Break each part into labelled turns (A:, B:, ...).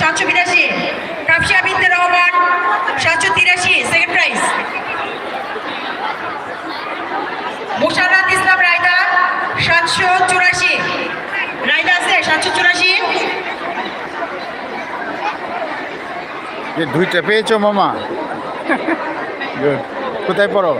A: সাতশো বিরাশি কাপসিয়া বিদ্যা রহমান সাতশো তিরাশি সেকেন্ড প্রাইজ মুশারাত ইসলাম রায়দা সাতশো চুরাশি। রায়দা আছে সাতশো চুরাশি।
B: দুইটা পেয়েছ মামা. কোথায় পড়ো?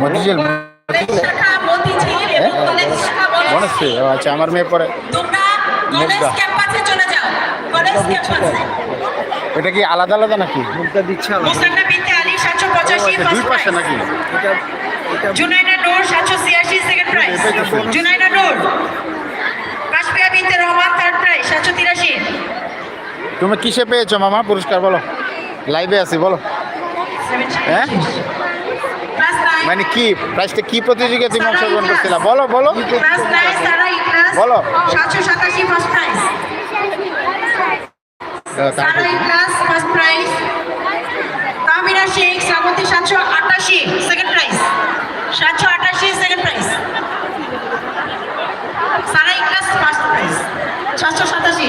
B: মতিঝিল। ও আচ্ছা আমার মেয়ে পড়ে।
A: তোমরা কলেজ
B: মুগদা।
A: ক্যাম্পাসে চলে যাও
B: এটা কি আলাদা আলাদা নাকি?
C: মুখটা দিচ্ছে আলাদা।
A: মুসান্না বিনতে আলী সাতশো পঁচাশি
B: দুই পাশে নাকি?
C: এটা এটা
A: জুনাইনা নূর সাতশো ছিয়াশি second prize Junaina Noor Kashpia Binte Rahman third prize সাতশো তিরাশি।
B: তুমি কিসে পেয়েছ মামা? পুরস্কার বলো। লাইভে আছি বলো। হ্যাঁ? মানে কি? প্রাইসটা কি প্রতিযোগিতা তুমি অংশগ্রহণ করছিলা? বলো বলো। বলো।
A: সাতশো সাতাশি first prize first prize Tamina Sheikh Srabanti সাতশো আটাশি সেকেন্ড প্রাইজ সাতশো আটাশি সেকেন্ড প্রাইজ ফার্স্ট প্রাইজ সাতশো সাতাশি।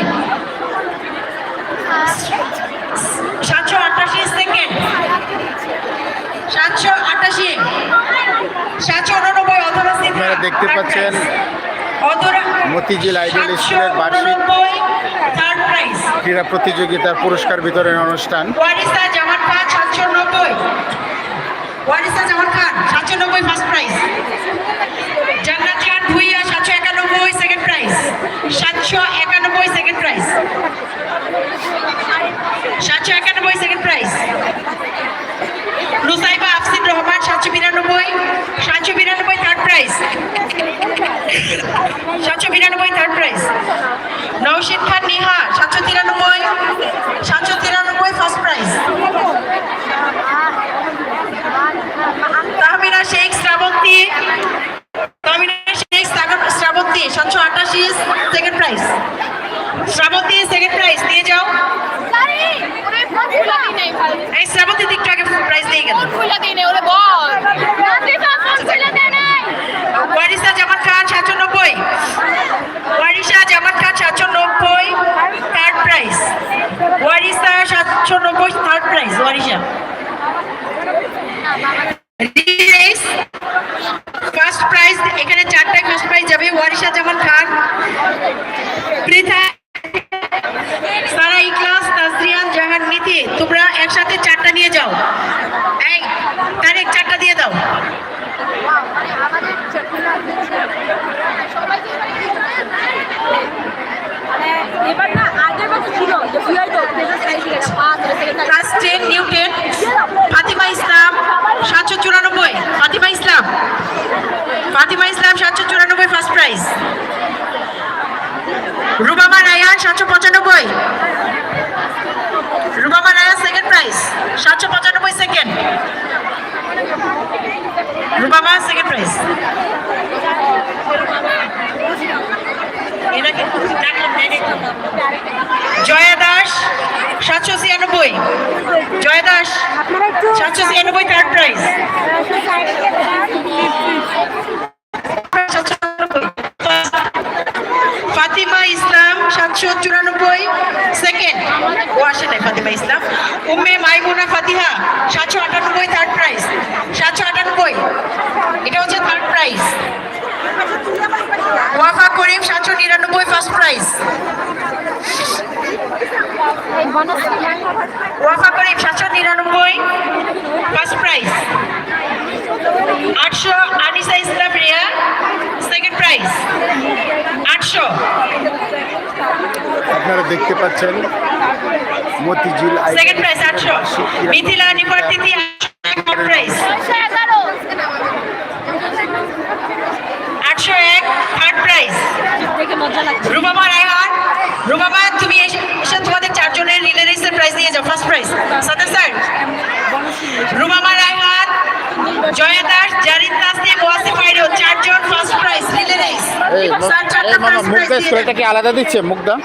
A: সাতশো আটাশি সেকেন্ড সাতশো আটাশি। সাতশো উননব্বই অধরা
B: আপনারা দেখতে পাচ্ছেন
A: অধরা
B: মতিঝিল আইডল স্কুলের বার্ষিক
A: থার্ড প্রাইজ
B: ক্রীড়া প্রতিযোগিতার পুরস্কার বিতরণ অনুষ্ঠান।
A: ওয়ারিসা জামান খান সাতশো নব্বই। ফার্স্ট প্রাইজ জান্নাত খান ভুইয়া সাতশো একানব্বই সেকেন্ড প্রাইজ সাতশো একানব্বই সেকেন্ড প্রাইজ সাতশো একানব্বই সেকেন্ড প্রাইজ আফসিন রহমান সাতশো বিরানব্বই। সাতশো বিরানব্বই প্রাইজ সাতশো বিরানব্বই থার্ড প্রাইজ নৌশিদ খান নিহা সাতশো তিরানব্বই সাতশো তিরানব্বই ফার্স্ট প্রাইজ তাহমিনা শেখ শ্রাবন্তী। তাহমিনা শেখ শ্রাবন্তী সাতশো আটাশি second prize Srabanti second prize নিয়ে যাও। এই শ্রাবন্তী দিকটা আগে প্রাইজ দিয়ে গেল ওয়ারিসা জামান খান সাতশো নব্বই ওয়ারিসা জামান খান সাতশো নব্বই থার্ড প্রাইজ ওয়ারিসা সাতশো নব্বই third prize Warisa first prize এখানে চারটায় ফার্স্ট প্রাইজ যাবে ওয়ারিসা জামান খান পৃথা সারা ইকলাস তাজরিয়ান জাহান মিথি তোমরা একসাথে চারটা নিয়ে যাও এই তারেক চারটা দিয়ে দাও
D: এবার না আগের বছর ছিল যে বিআই তো প্রেজেন্ট সাইজ গেছে পাঁচ second
A: class ten new ten Fatima Islam সাতশো চুরানব্বই ফাতিমা ইসলাম ফাতিমা ইসলাম সাতশো চুরানব্বই ফার্স্ট প্রাইজ রুবামা রায়ান সাতশো পঁচানব্বই রুবামা রায়ান সেকেন্ড প্রাইজ সাতশো পঁচানব্বই সেকেন্ড রুবামা সেকেন্ড প্রাইজ এনাকে ডাকলাম, ডাকলাম। জয়া দাস সাতশো ছিয়ানব্বই জয়া দাস ছিয়ানব্বই থার্ড প্রাইজ ফাতিমা ইসলাম, সাতশো চুরানব্বই। সেকেন্ড ও আসে নাই ফাতিমা ইসলাম। উম্মে মাইমুনা ফাতিহা, সাতশো আটানব্বই থার্ড প্রাইজ সাতশো আটানব্বই, এটা হচ্ছে থার্ড প্রাইজ ওয়াফা করিম, সাতশো নিরানব্বই ফার্স্ট প্রাইজ ওয়াফা করিম সাতশো নিরানব্বই ফার্স্ট প্রাইজ। আটশো আনিসা ইসলাম রিয়া সেকেন্ড প্রাইজ আটশো।
B: আপনারা দেখতে পাচ্ছেন মতিঝিল
A: সেকেন্ড প্রাইজ আটশো। মিথিলা নিপার্তিতি থার্ড প্রাইজ আটশো এক থার্ড প্রাইজ রুবামা রায়হান রুমাবা তুমি এসে তোমাদের চারজনের রিলে রেসের প্রাইজ নিয়ে যাও ফার্স্ট প্রাইজ সাদা স্যার রুমাবা রায়হাত জয়া দাস জারিন দাসনি গোয়াসি ফাইরো চারজন first prize relay race sir চারটা ফার্স্ট প্রাইজ দিয়ে
B: কি আলাদা দিচ্ছে মুগদা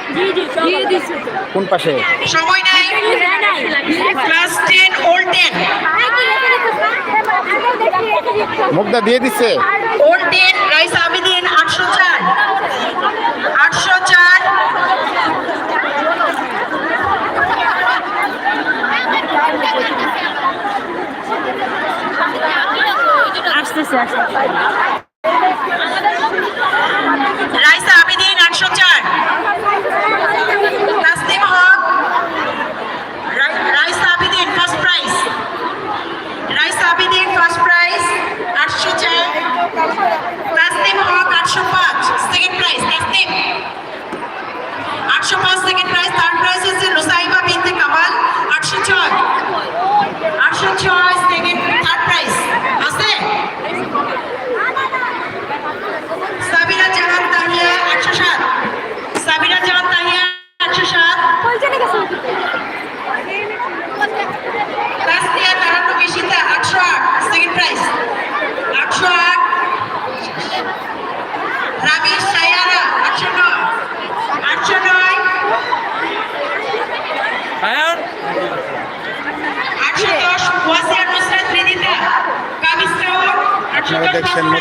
D: দিয়ে
B: কোন পাশে?
A: সময় নাই। ক্লাস 10 ওল্ড টেন
B: মুগদা দিয়ে দিচ্ছে।
A: ওল্ড টেন রাইস আবেদিন আটশো চার। দিছি
B: একসাথে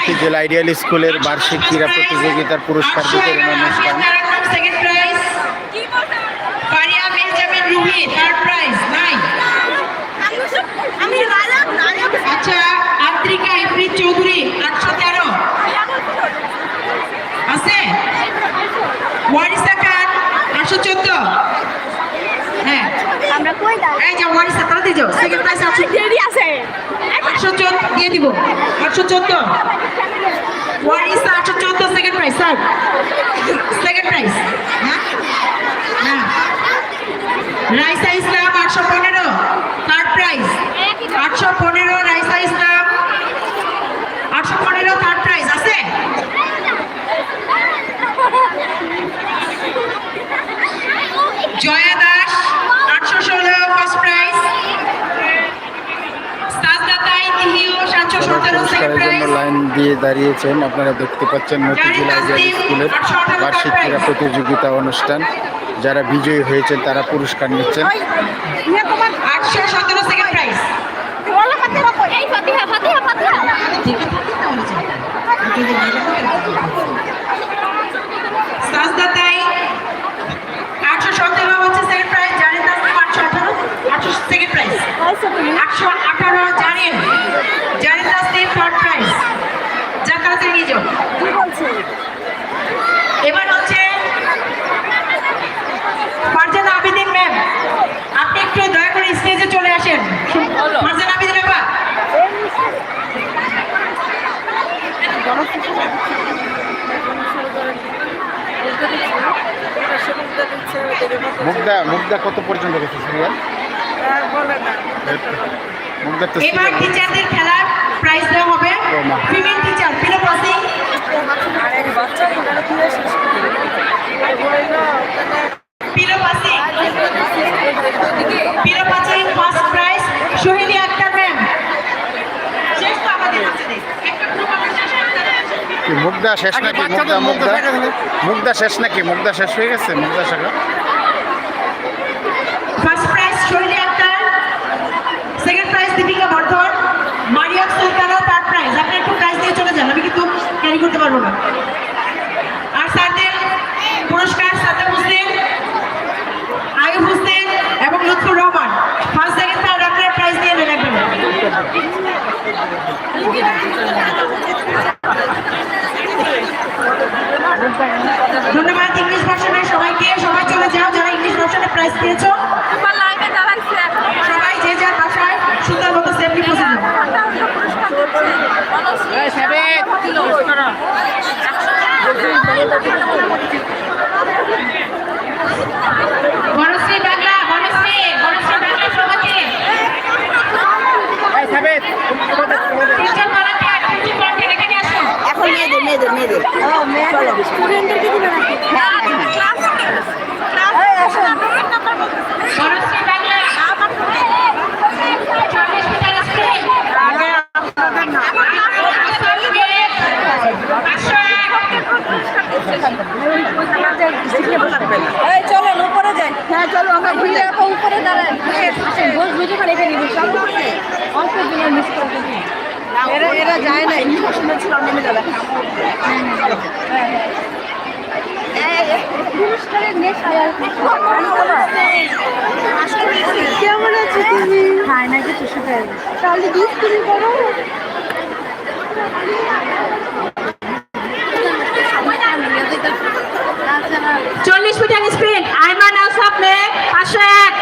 A: first
B: মতিঝিল আইডিয়াল স্কুলের বার্ষিক ক্রীড়া প্রতিযোগিতার পুরস্কার বিতরণ অনুষ্ঠান।
A: আচ্ছা আছে? ওয়ারিসা খান, আটশো চোদ্দ।
D: আমরা কই দাঁড়াই
A: এই যে ওয়ারিসা তাড়াতাড়ি যাও। সেকেন্ড প্রাইজ আটশো
D: দেরি আছে।
A: আটশো চোদ্দ দিয়ে দিব। আটশো চোদ্দ। ওয়ারিসা আটশো চোদ্দ second prize sir second prize হ্যাঁ? হ্যাঁ। রাইসা ইসলাম আটশো পনেরো। থার্ড প্রাইজ আটশো পনেরো রাইসা ইসলাম। আটশো পনেরো থার্ড প্রাইজ আছে? জয়া দাস আটশো ষোলো ফার্স্ট প্রাইজ সাজদা তাই তিহিও সাতশো সতেরো সেকেন্ড
B: পুরস্কারের জন্য
A: প্রাইজ
B: লাইন দিয়ে দাঁড়িয়েছেন, আপনারা দেখতে পাচ্ছেন মতিঝিল আইডিয়াল স্কুলের বার্ষিক ক্রীড়া প্রতিযোগিতা অনুষ্ঠান। যারা বিজয়ী হয়েছেন, তারা পুরস্কার নিচ্ছেন।
A: আটশো সতেরো সেকেন্ড প্রাইজ। একশো আঠারো থার্ড প্রাইজ
D: কি বলছে?
A: এবার হচ্ছে ফারজানা আবিদিন ম্যাম আপনি একটু দয়া করে স্টেজে চলে আসেন। ফারজানা আবিদিন আপা
B: মুগ্ধা মুগ্ধা কত পর্যন্ত গেছে সিরিয়াল?
A: এবার টিচারদের খেলার প্রাইজ দেওয়া হবে। ফিমেল টিচার পিলোপাসি পিলোপাসি পিলোপাসি first prize Soheli Akter ma'am শেষ তো আমাদের একটা গ্রুপ শেষ
B: নাকি মুগ্ধা? মুগ্ধা মুগ্ধা শেষ নাকি? মুগ্ধা শেষ হয়ে গেছে মুগ্ধা শাখা
A: first prize Shoili Akter second prize Dipika Bardhan Mariam Sultana third prize আপনি একটু প্রাইজ দিয়ে চলে যান আমি করতে পারব না। আর স্যারদের পুরস্কার সাদ্দাম হোসেন আয়ুব হোসেন এবং Lutfur Rahman. First second third আপনারা প্রাইজ একদম। ধন্যবাদ ইংলিশ ভার্সনের সবাইকে। সবাই চলে যাও যারা ইংলিশ ভার্সনে প্রাইজ পেয়েছ সবাই যে যার বাসায় সুন্দর মতো সেফলি পৌঁছে যাও বনশ্রী বাংলা বনশ্রী বনশ্রী বাংলা সমাজে টিচার বানাতে প্রিন্সিপাল কে রেখে নিয়ে আসো
E: এখন মেয়েদের মেয়েদের মেয়েদের।
D: ও মেয়ে স্টুডেন্টদেরকে দিবে নাকি
E: হ্যাঁ, হ্যাঁ, হ্যাঁ।
D: ক্লাস
A: বনশ্রী বাংলা চল্লিশ মিটার স্প্রিং
D: এই চলো উপরে যাই হ্যাঁ চলো আমরা ঘুরে আপা উপরে দাঁড়াই বস বুঝে করে এখানে বসে। অল্প দিনে মিস করে
E: এরা এরা যায় না। ইংলিশ শুনেছিল নেমে যাবে
D: পুরস্কারের কেমন আছো তুমি? খায় না কিছু তাহলে দুধ তুমি করো। চল্লিশ মিটার স্প্রিন্ট, আইমান আলসাফ মেঘ পাঁচশো এক।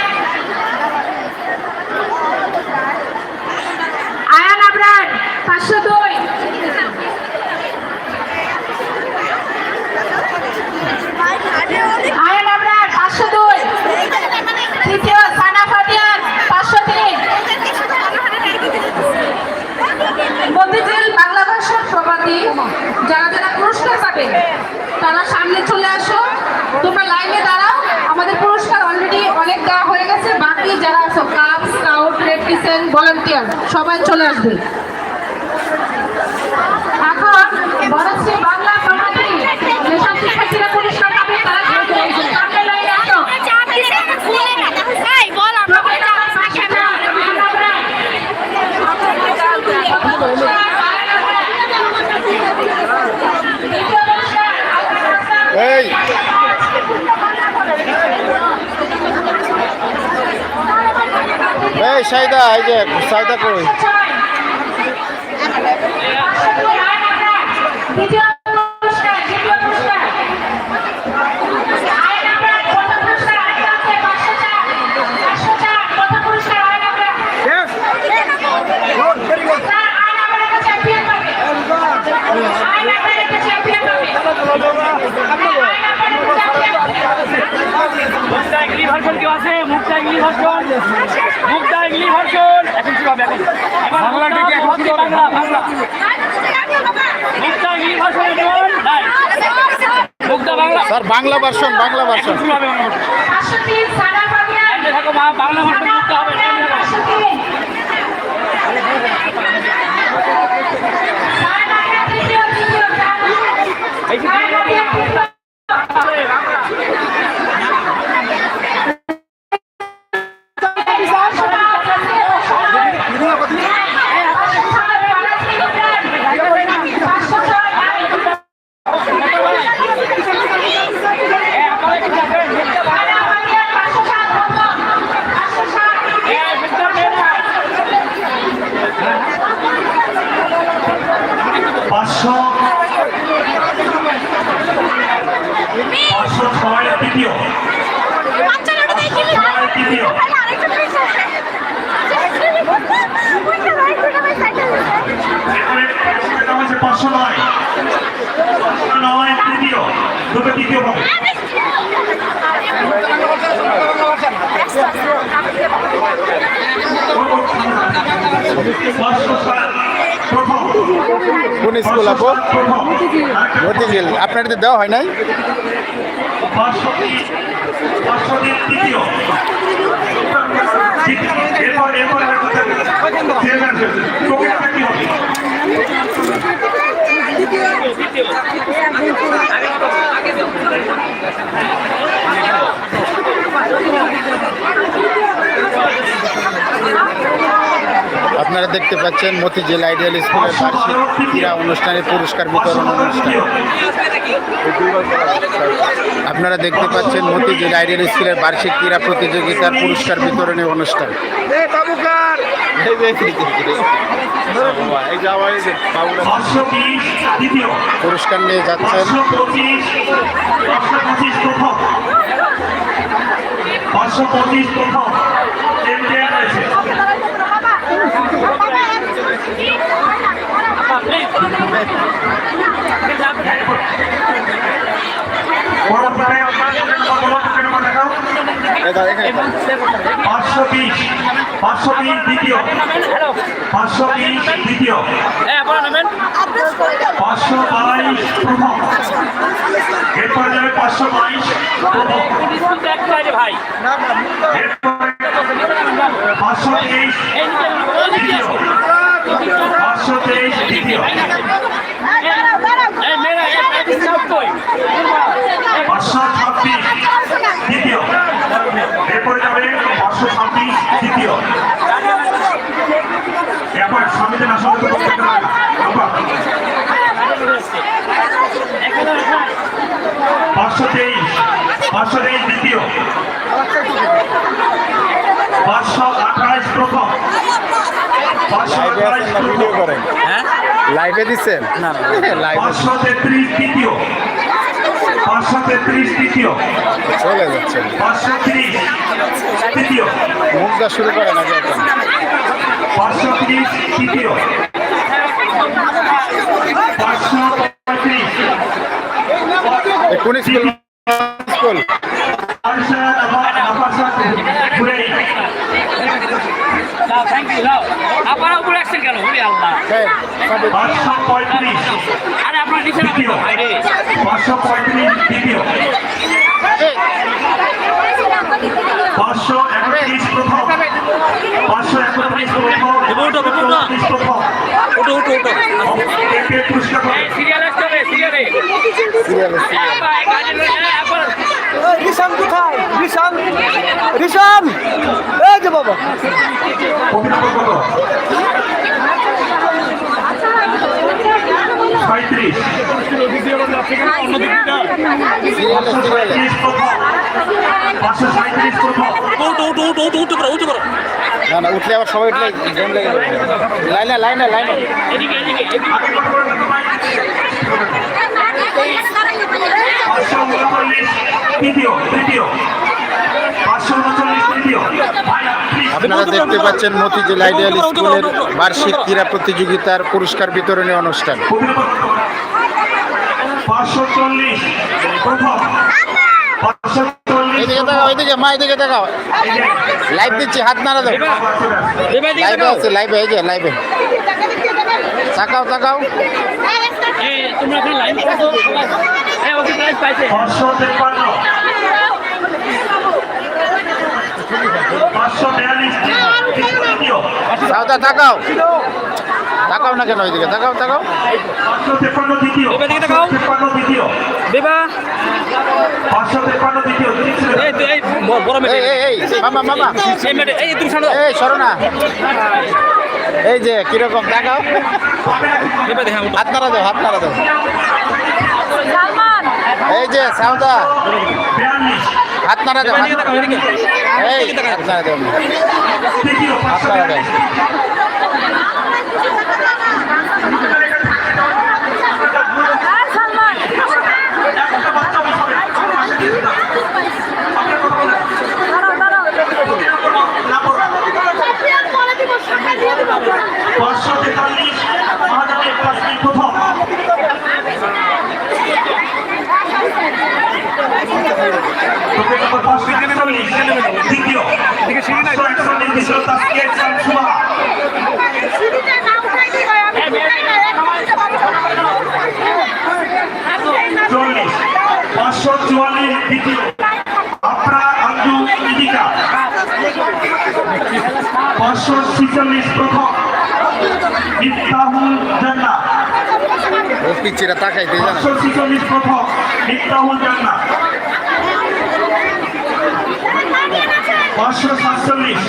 D: আয়ান আবরার, পাঁচশো দুই। আয়ান পাঁচশো দুই। পাঁচশো বাংলা ভাষার যারা যারা পুরস্কার পাবে তারা সামনে চলে আসো তোমরা লাইনে দাঁড়াও আমাদের পুরস্কার অলরেডি অনেক দেওয়া হয়ে গেছে বাকি যারা আছো cub scout red crescent volunteer সবাই চলে আসবে। এখন বনশ্রী বাংলা যেসব শিক্ষার্থীরা পুরস্কার পাবে তারা সামনে লাইনে আসো
B: এই সাইদা এই যে সাইদা কই
D: দ্বিতীয় পুরস্কার দ্বিতীয় পুরস্কার আয় নাম্বার কত পুরস্কার আয় আছে 500 500 কত পুরস্কার আয় number
F: Yes. Good. Very good.
D: Sir আয় নাম্বার একটা চ্যাম্পিয়ন পাবে আয় নাম্বার একটা চ্যাম্পিয়ন পাবে আয় নাম্বার একটা চ্যাম্পিয়ন
A: মুক্তা ইংলি ভার্সন কেউ আছে ভার্সন মুক্তা ইংলি ভার্সন। এখন কি হবে এখন? বাংলাটা কি এখন কি বাংলা বাংলা। মুক্তা ইংলি ভার্সন এমন নাই। Bangla.
B: Sir Bangla version Bangla version.
A: শুরু হবে হচ্ছে
D: 503 সানা ফাবিয়ান
A: লাইনে থাকো মা বাংলা ভার্সন মুক্তা হবে লাইনে থাকো।
D: 503 সানা ফাবিয়ান তৃতীয় তৃতীয়
A: এই যে দিয়ে দাও। এ, আপনারা একটু দেখেন, মুক্তা বাংলা। এ, মুক্তা মেয়েরা।
G: পাঁচশো পাঁচশো ছয় তৃতীয় ছয় তৃতীয় এরপরে এটা হচ্ছে পাঁচশো নয় পাঁচশো নয় তৃতীয় দুটো তৃতীয় পাবে পাঁচশো সাত প্রথম
B: কোন স্কুল আপু? মতিঝিল। আপনাদের দেওয়া হয় নাই? আপনারা দেখতে পাচ্ছেন মতিঝিল আইডিয়াল স্কুলের বার্ষিক ক্রীড়া অনুষ্ঠানে পুরস্কার বিতরণ অনুষ্ঠান। আপনারা দেখতে পাচ্ছেন মতিঝিল আইডিয়াল স্কুলের বার্ষিক ক্রীড়া প্রতিযোগিতার পুরস্কার বিতরণী অনুষ্ঠান। পুরস্কার নিয়ে যাচ্ছেন।
G: পাঁচশো পঁচিশ প্রথম দেওয়া হয়েছে। বড় প্রায় পাঁচশো বিশ পাঁচশো বিশ দ্বিতীয়। পাঁচশো বিশ দ্বিতীয়।
A: হ্যাঁ
G: পাঁচশো বাইশ প্রথম। এরপরে যাবে পাঁচশো বাইশ
A: ভাই।
G: তেইশ পাঁচশো তেইশ দ্বিতীয়। পাঁচশো ছাব্বিশ দ্বিতীয় এরপরে যাবে পাঁচশো ছাব্বিশ দ্বিতীয় এরপর স্বামীতে না সঙ্গে তো করতে পারবে না। আবার পাঁচশো তেইশ পাঁচশো তেইশ দ্বিতীয় পাঁচশো আঠাশ প্রথম পাঁচশো
B: না ভিডিও করেন
H: হ্যাঁ
B: লাইভে দিচ্ছেন না লাইভ
G: পাঁচশো তেত্রিশ দ্বিতীয়। পাঁচশো তেত্রিশ দ্বিতীয়।
B: চলে যাচ্ছে।
G: পাঁচশো তিরিশ তৃতীয়
B: মুখটা শুরু করে না এখন
G: পাঁচশো তিরিশ তৃতীয় পাঁচশো পঁয়ত্রিশ
B: কোন স্কুল স্কুল?
G: পাঁচশো পঁয়ত্রিশ
H: বাইরে
G: পাঁচশো পঁয়ত্রিশ তৃতীয় পাঁচশো
C: কোথায় রিশান রিশান এই যে বাবা
G: পাঁচশো
B: না না উঠলে আবার সবাই উঠলে জ্যাম লেগে যাবে। লাইনে লাইনে লাইনে।
G: পাঁচশো উনচল্লিশ তৃতীয়
B: আপনারা দেখতে পাচ্ছেন মতিঝিল আইডিয়াল স্কুলের বার্ষিক ক্রীড়া প্রতিযোগিতার পুরস্কার বিতরণী অনুষ্ঠান। এইদিকে তাকাও এইদিকে মা এইদিকে তাকাও। লাইভ দিচ্ছি হাত নাড়া দাও লাইভে আছে লাইভে এই যে তাকাও তাকাও।
H: পাইছে।
B: সাউদা তাকাও। তাকাও না কেন ওইদিকে তাকাও তাকাও।
G: তৃতীয়
H: এই
B: সরনা এই যে কীরকম তাকাও। হাত নাড়া দাও হাত নাড়া দাও। এই যে সাউদা হাত নাড়া
H: এদিকে।
B: হাত নাড়া হাত
D: দাঁড়াও
G: পাঁচশো তেতাল্লিশ মহাজানের কাশ্মীর প্রথম পাঁচশো একচল্লিশ দ্বিতীয় চল্লিশ পাঁচশো চুয়াল্লিশ দ্বিতীয় আপরা আঞ্জু ইদিকা পাঁচশো ছিচল্লিশ প্রথম মিফতাহুল জান্না
B: ও পিচিরা তাকাইতে জানো
G: পাঁচশো ছিচল্লিশ প্রথম মিফতাহুল জান্না পাঁচশো সাতচল্লিশ।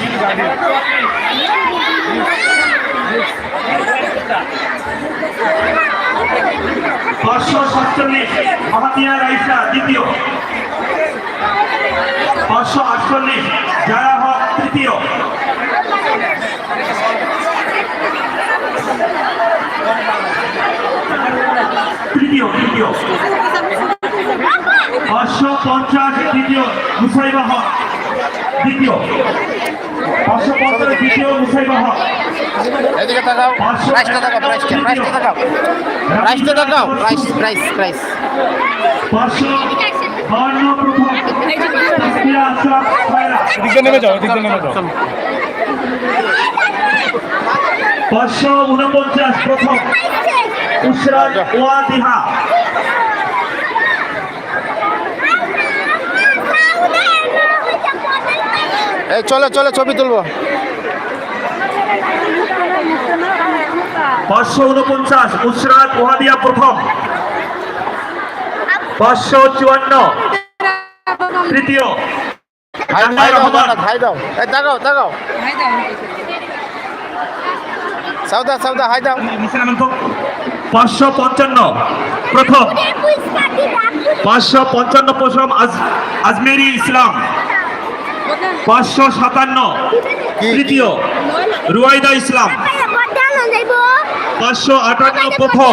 G: পাঁচশো সাতচল্লিশ। মাহাতিয়া রাইসা দ্বিতীয়। পাঁচশো আটচল্লিশ। জারা হক তৃতীয়। তৃতীয় তৃতীয়। পাঁচশো পঞ্চাশ দ্বিতীয় মুসাইবা হক। দ্বিতীয়। পাঁচশো পঞ্চাশ দ্বিতীয় মুসাইবা হক
B: এদিকে তাকাও। প্রাইসটা তাকাও প্রাইসটা প্রাইসটা তাকাও। প্রাইসটা তাকাও। প্রাইস প্রাইস প্রাইস
G: পাঁচশো বান্ন প্রথম। তাসকিয়া আশরাফ খায়রা। পাঁচশো উনপঞ্চাশ প্রথম। উসরাত ওয়াদিহা।
B: এই চলে চলে ছবি তুলবো।
G: পাঁচশো উনপঞ্চাশ উসরাত ওয়াদিয়া প্রথম। পাঁচশো চুয়ান্ন তৃতীয়।
B: দাও। সাউদা সাউদা হাই
G: পাঁচশো পঞ্চান্ন প্রথম। পাঁচশো পঞ্চান্ন প্রথম আজ- আজমেরি ইসলাম। পাঁচশো সাতান্ন? তৃতীয় রুয়াইদা ইসলাম। পাঁচশো আটান্ন প্রথম।